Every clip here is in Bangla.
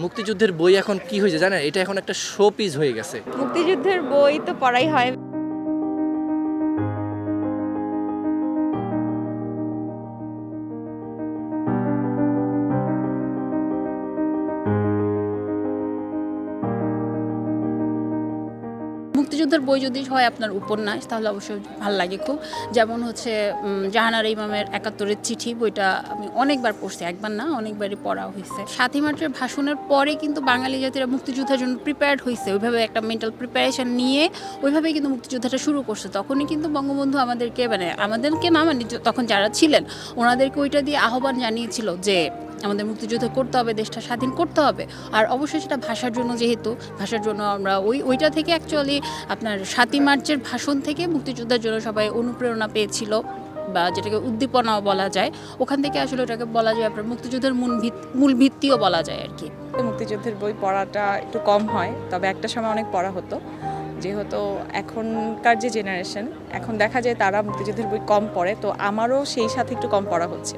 মুক্তিযুদ্ধের বই এখন কি হয়েছে জানেন? এটা এখন একটা শো পিস হয়ে গেছে। মুক্তিযুদ্ধের বই তো পড়াই হয়। মুক্তিযুদ্ধের বই যদি হয় আপনার উপন্যাস, তাহলে অবশ্যই ভালো লাগে খুব। যেমন হচ্ছে জাহানারা ইমামের একাত্তরের চিঠি, বইটা আমি অনেকবার পড়ছি, একবার না, অনেকবারই পড়া হয়েছে। সাতই মার্চের ভাষণের পরে কিন্তু বাঙালি জাতিরা মুক্তিযুদ্ধের জন্য প্রিপেয়ার্ড হয়েছে ওইভাবে একটা মেন্টাল প্রিপারেশন নিয়ে ওইভাবেই কিন্তু মুক্তিযুদ্ধটা শুরু করছে। তখনই কিন্তু বঙ্গবন্ধু আমাদেরকে মানে আমাদেরকে না মানে তখন যারা ছিলেন, ওনাদেরকে ওইটা দিয়ে আহ্বান জানিয়েছিল যে আমাদের মুক্তিযুদ্ধ করতে হবে, দেশটা স্বাধীন করতে হবে। আর অবশ্যই সেটা ভাষার জন্য যেহেতু, ভাষার জন্য আমরা ওই, ওইটা থেকে অ্যাকচুয়ালি আপনার সাতই মার্চের ভাষণ থেকে মুক্তিযোদ্ধার জন্য সবাই অনুপ্রেরণা পেয়েছিল, বা যেটাকে উদ্দীপনাও বলা যায়। ওখান থেকে আসলে ওটাকে বলা যায় আপনার মুক্তিযুদ্ধের মূল মূল ভিত্তিও বলা যায় আর কি। মুক্তিযুদ্ধের বই পড়াটা একটু কম হয়, তবে একটা সময় অনেক পড়া হতো। যেহেতু এখনকার যে জেনারেশন এখন দেখা যায় তারা মুক্তিযুদ্ধের বই কম পড়ে তো আমারও সেই সাথে একটু কম পড়া হচ্ছে।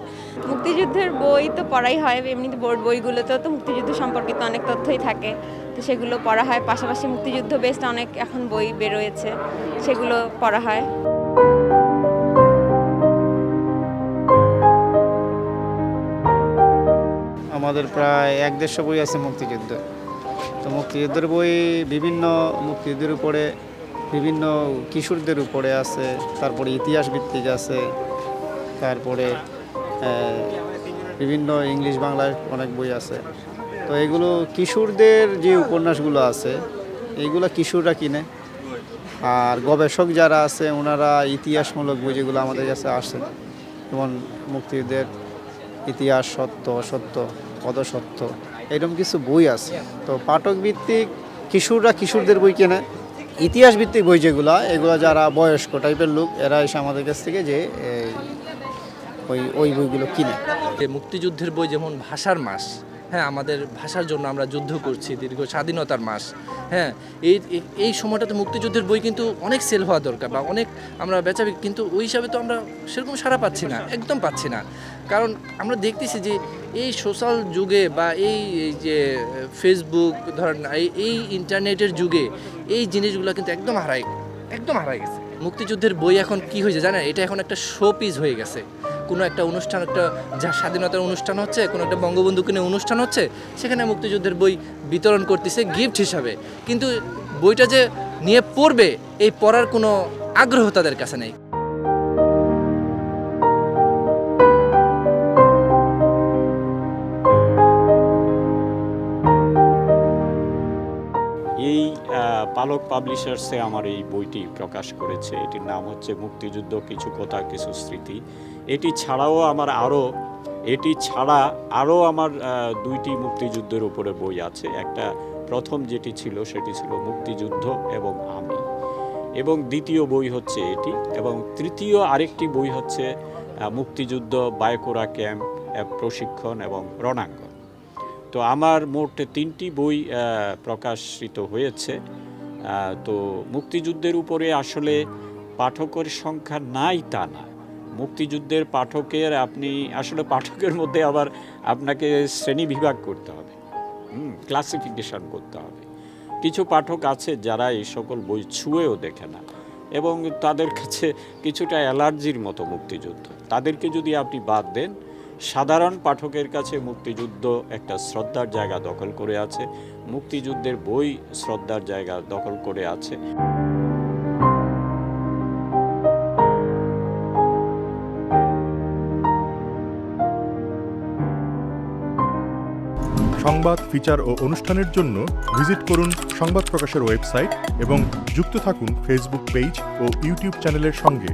মুক্তিযুদ্ধের বই তো পড়াই হয় এমনিতে বোর্ড বইগুলোতেও তো মুক্তিযুদ্ধ সম্পর্কিত অনেক তথ্যই থাকে তো সেগুলো পড়া হয়। পাশাপাশি মুক্তিযুদ্ধ বেসড অনেক এখন বই বেরোয়েছে সেগুলো পড়া হয়। আমাদের প্রায় এক দেড়শো বই আছে মুক্তিযুদ্ধ। তো মুক্তিযুদ্ধের বই বিভিন্ন মুক্তিযুদ্ধের উপরে, বিভিন্ন কিশোরদের উপরে আছে, তারপরে ইতিহাস ভিত্তিক আছে, তারপরে বিভিন্ন ইংলিশ বাংলার অনেক বই আছে। তো এগুলো কিশোরদের যে উপন্যাসগুলো আছে, এইগুলো কিশোররা কিনে। আর গবেষক যারা আছে, ওনারা ইতিহাসমূলক বই যেগুলো আমাদের কাছে আসে, যেমন মুক্তিযুদ্ধের ইতিহাস সত্য অসত্য অদসত্য এরকম কিছু বই আছে। তো পাঠক ভিত্তিক কিশোররা কিশোরদের বই কেনে। ইতিহাস ভিত্তিক বই যেগুলো, এগুলো যারা বয়স্ক টাইপের লোক, এরা এসে আমাদের কাছ থেকে যে ওই ওই বইগুলো কিনে। যে মুক্তিযুদ্ধের বই যেমন ভাষার মাস হ্যাঁ আমাদের ভাষার জন্য আমরা যুদ্ধ করছি, দীর্ঘ স্বাধীনতার মাস হ্যাঁ এই- এই সময়টাতে মুক্তিযুদ্ধের বই কিন্তু অনেক সেল হওয়া দরকার বা অনেক আমরা বেচাবি কিন্তু ওই হিসাবে তো আমরা সেরকম সারা পাচ্ছি না, একদম পাচ্ছি না। কারণ আমরা দেখতেছি যে এই সোশ্যাল যুগে বা এই যে ফেসবুক ধরেন এই- এই ইন্টারনেটের যুগে এই জিনিসগুলো কিন্তু একদম হারাই একদম হারাই গেছে। মুক্তিযুদ্ধের বই এখন কি হয়েছে জানেন? এটা এখন একটা শো পিস হয়ে গেছে। কোনো একটা অনুষ্ঠান, একটা যা স্বাধীনতার অনুষ্ঠান হচ্ছে, কোনো একটা বঙ্গবন্ধুকে নিয়ে অনুষ্ঠান হচ্ছে, সেখানে মুক্তিযুদ্ধের বই বিতরণ করতেছে গিফট হিসাবে। কিন্তু বইটা যে নিয়ে পড়বে, এই পড়ার কোনো আগ্রহ তাদের কাছে নেই। পালক পাবলিশার্সে আমার এই বইটি প্রকাশ করেছে। এটির নাম হচ্ছে মুক্তিযুদ্ধ কিছু কথা, কিছু স্মৃতি। এটি ছাড়াও আমার আরও, এটি ছাড়া আরও আমার দুইটি মুক্তিযুদ্ধের উপরে বই আছে। একটা প্রথম যেটি ছিল, সেটি ছিল মুক্তিযুদ্ধ এবং আমি। এবং দ্বিতীয় বই হচ্ছে এটি এবং তৃতীয় আরেকটি বই হচ্ছে মুক্তিযুদ্ধ, বায়কোরা ক্যাম্প প্রশিক্ষণ এবং রণাঙ্গন। তো আমার মোট তিনটি বই প্রকাশিত হয়েছে। তো মুক্তিযুদ্ধের উপরে আসলে পাঠকের সংখ্যা নাই তা না। মুক্তিযুদ্ধের পাঠকের আপনি, আসলে পাঠকের মধ্যে আবার আপনাকে শ্রেণি বিভাগ করতে হবে। হুম ক্লাসিফিকেশন করতে হবে। কিছু পাঠক আছে যারা এই সকল বই ছুঁয়েও দেখে না এবং তাদের কাছে কিছুটা অ্যালার্জির মতো মুক্তিযুদ্ধ। তাদেরকে যদি আপনি বাদ দেন, সাধারণ পাঠকের কাছে মুক্তিযুদ্ধ একটা শ্রদ্ধার জায়গা দখল করে আছে। মুক্তিযুদ্ধের বই শ্রদ্ধার জায়গা দখল করে আছে। সংবাদ, ফিচার ও অনুষ্ঠানের জন্য ভিজিট করুন সংবাদ প্রকাশের ওয়েবসাইট এবং যুক্ত থাকুন ফেসবুক পেজ ও ইউটিউব চ্যানেলের সঙ্গে।